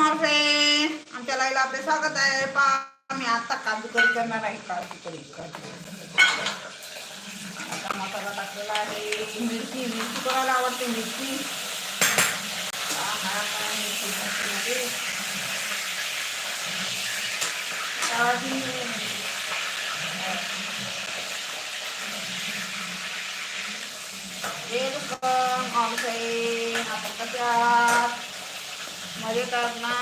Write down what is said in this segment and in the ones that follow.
मावसे आमच्या लाईला आपले स्वागत आहे. पा मी आता काजू करी करणार आहे. काजू करी आता मसाला टाकलेला आहे. मिरची मिरची करायला आवडते? मिरची. हा, हा, मिरची टाकलेली. काजू. मजे कसे ना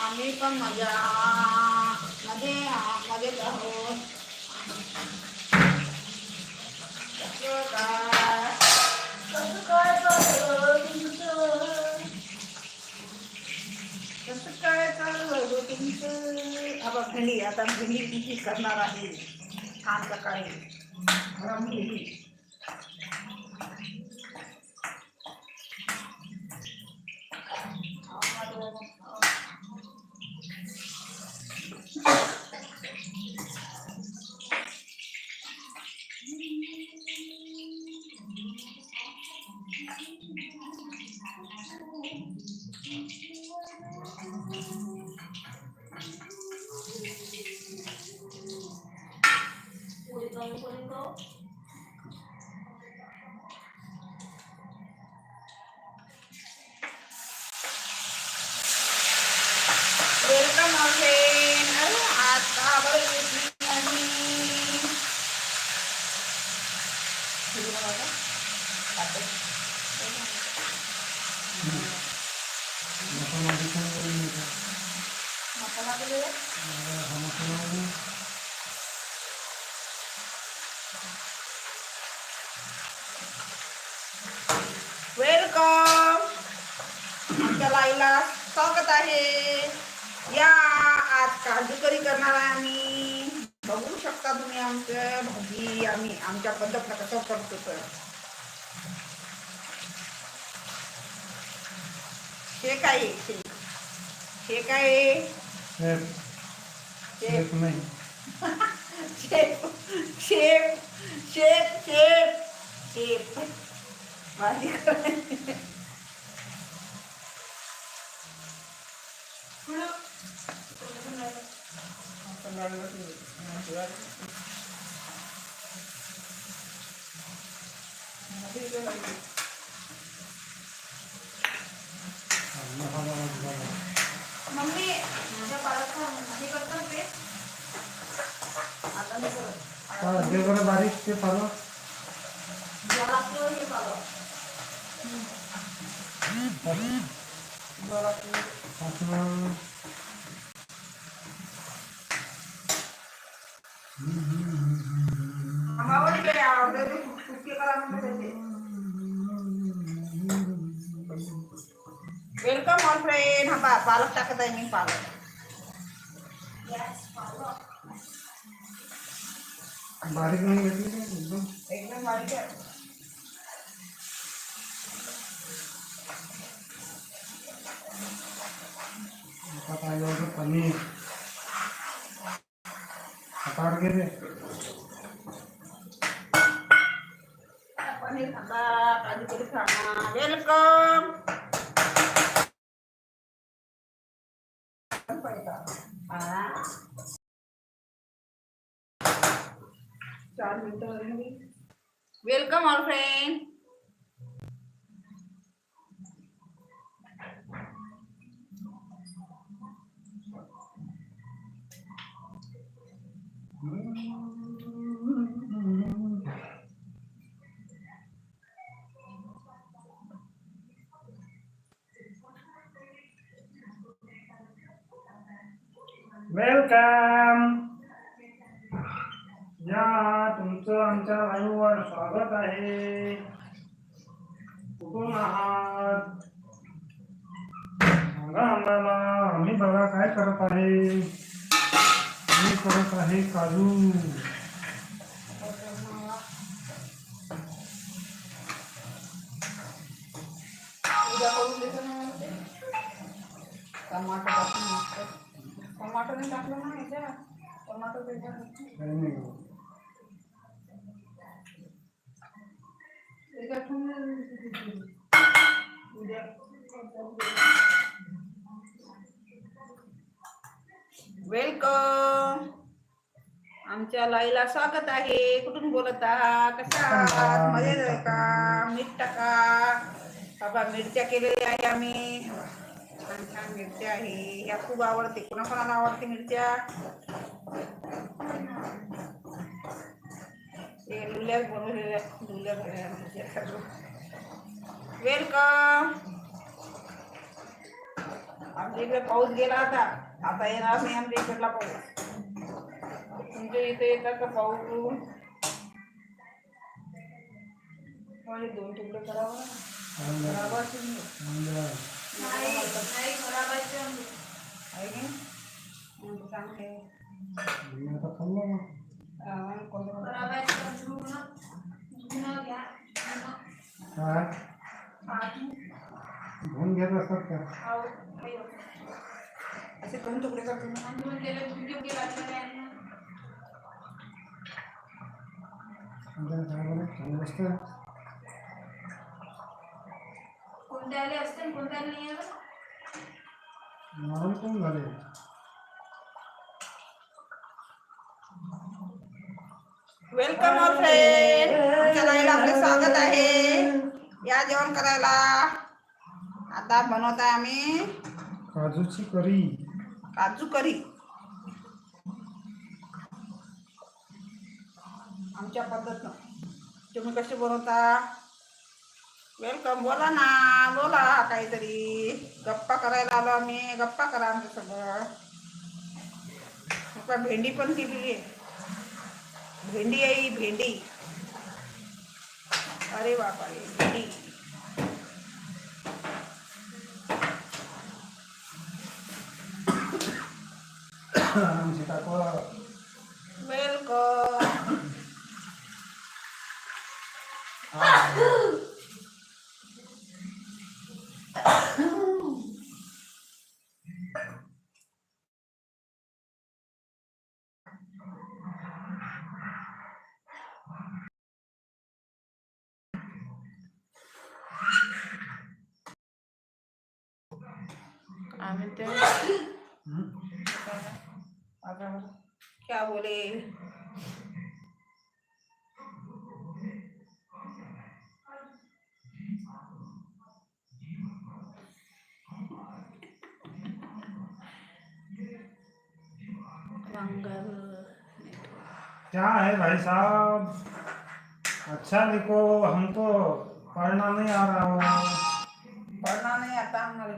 आम्ही पण मजा. मध्ये मजेत आहोत. कसं काय कसं काय तुमचं काय तुमचं आता भेंडी. आता भेंडी किती करणार आहे? छान सकाळी. गरम भेंडी सुरू करू आता? आता. मसाला दिलेला? वेलकम आमच्या लाईला स्वागत आहे या आज काजू करी करणार आहे आम्ही बघू शकता तुम्ही आमचं भाजी आम्ही आमच्या पद्धतीनं कसं करतो तर हे. काय हे. काय? शेक नाही. Shape. Shape. Shape. Shape. Shape. भाजी मम्मी माझ्या बाळाचा हे करतात ते आता मी करत जे बरं बारीक ते पालं याला आपलं हे पाहिलं वेलकम ऑल फ्रेंड हा पा पालक टाकत आहे मी पालक बारीक नाही घेतली का एकदम एकदम बारीक आहे गेले करी खाणार वेलकम चार मिनिटं welcome all friend वेलकम या तुमचं आमच्या लाईव्हवर स्वागत आहे कुठून आहात सांगा आम्हाला आम्ही बघा काय करत आहे मी करत आहे काजू। ते. टमाटर टमाटर नाही टाकलं ना याच्यात टमाटर काही नाही त्याच्यात ठेवून उद्या वेलकम आमच्या लाईला स्वागत आहे. कुठून बोलत आहात? कशा आहात? मजेत आहे का? मीठ टाका. बाबा मिरच्या केलेल्या आहे आम्ही. छान छान मिरच्या आहे. या खूप आवडते. कोणाकोणाला आवडते मिरच्या? हे लुल्या बनवलेल्या लुल्या मिरच्या वेलकम आमच्या इकडे पाऊस गेला आता. आता येणार नाही आमच्या इकडला पाऊस तुमच्या इथे येतात का पाऊस म्हणजे दोन तुकडे करावं खराब घेऊन घेत असतात का? असे दोन तुकडे करतो बरं चांगलं असतं कोणत्या आले नाही आलं नरम कोण झाले वेलकम ऑल फ्रेंड आमच्या लाईला आपले स्वागत आहे। या जेवण करायला? आता बनवत आहे आम्ही। काजूची करी। काजू करी. आमच्या पद्धतनं. तुम्ही कसे बनवता? वेलकम बोला ना. बोला काहीतरी. गप्पा करायला आलो आम्ही. गप्पा करा आमच्या सगळं. आता भेंडी पण केलेली आहे. भेंडी आहे भेंडी. अरे बापा Sita ko. Welcome. Ah. I'm in. Hmm? क्या बोले? क्या है भाई साहब? अच्छा लिखो हम तो पढ़ना नहीं आ रहा हो। पढ़ना नहीं आता हमारे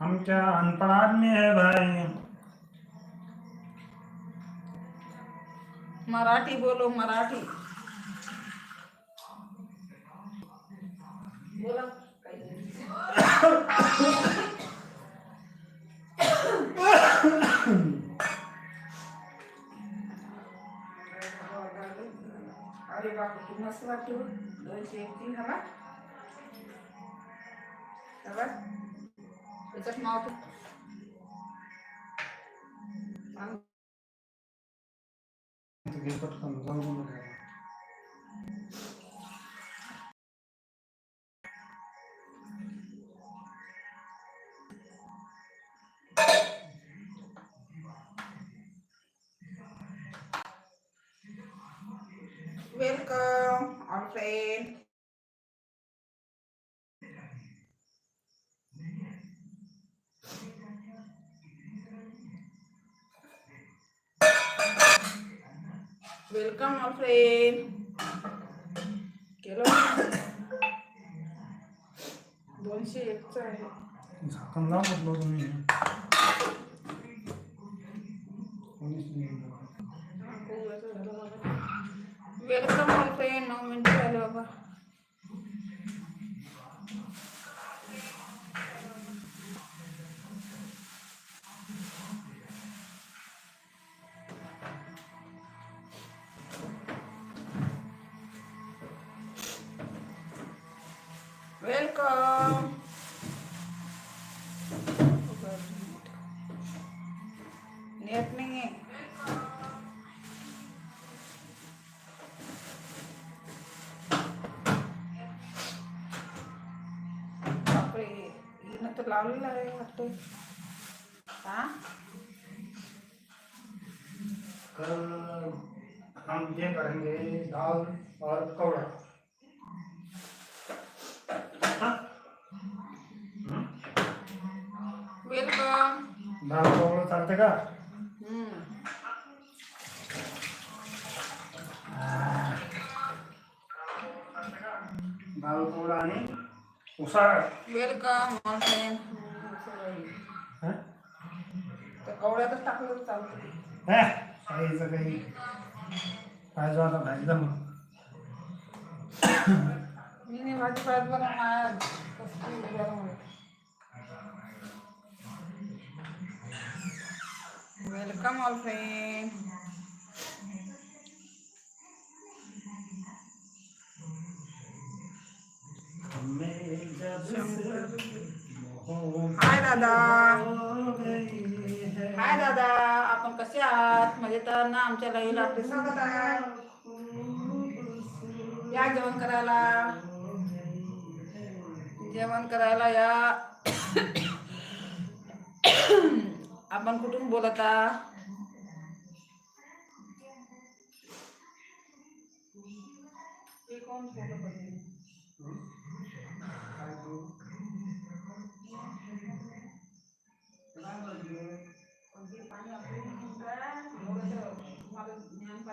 हम क्या अनपढ़ आदमी है भाई? मराठी बोलो, मराठी। अरे बाप मस्त वाटते हो. दोनशे तीन हवा त्याच्यात घे पटकन Welcome, our friend. Welcome, our friend. केलं दोनशे एकचं आहे झाकण लाव म्हटलं तुम्ही वेलकम ऑल फ्रेंड नऊ मिनिटं झाले बाबा बापरे ही लगेगा तो हाँ? कल हम ये करेंगे दाल और कौड़ा। हाँ? हम्म? वेलकम दाल कौड़ा चलते का उसाळ वेलकम ऑल फ्रेंड हं? कवड्यातच टाकलं तर चालतं हे, काहीचं काही पाहिजे आता भाजीला मग मी नाही भाजी पाहत बरं होईल. वेलकम ऑल फ्रेंड हाय दादा. हाय दादा. आपण कसे आहात? म्हणजे तर ना? आमच्या लाईला आपले स्वागत आहे. या जेवण करायला. जेवण करायला या. आपण कुठून बोलत आहात? कोण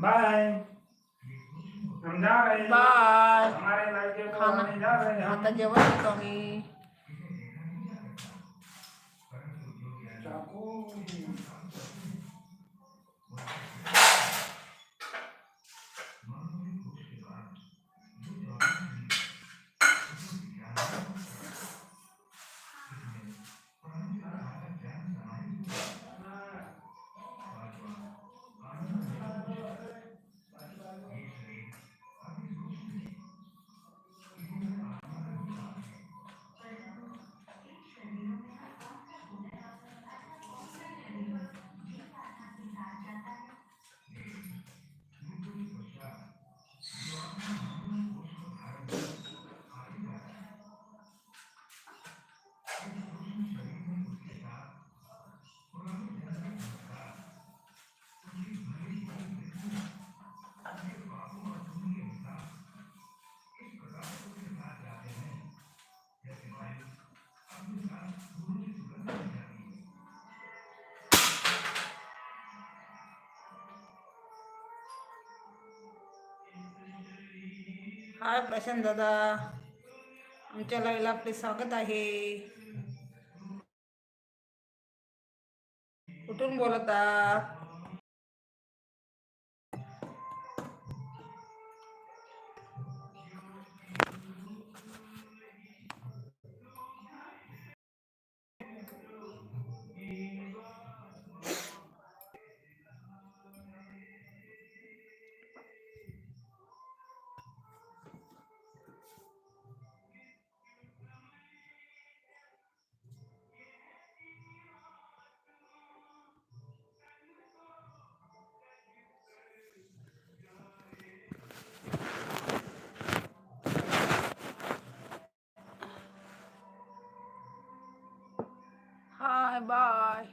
बाय हम जा रहे हैं बाय हमारे लड़के को खाना जा रहे हैं हम आता जेवण येतो मी चाकू हाय प्रशांत दादा. आमच्या लाईला आपले स्वागत आहे. कुठून बोलत? आहात Bye.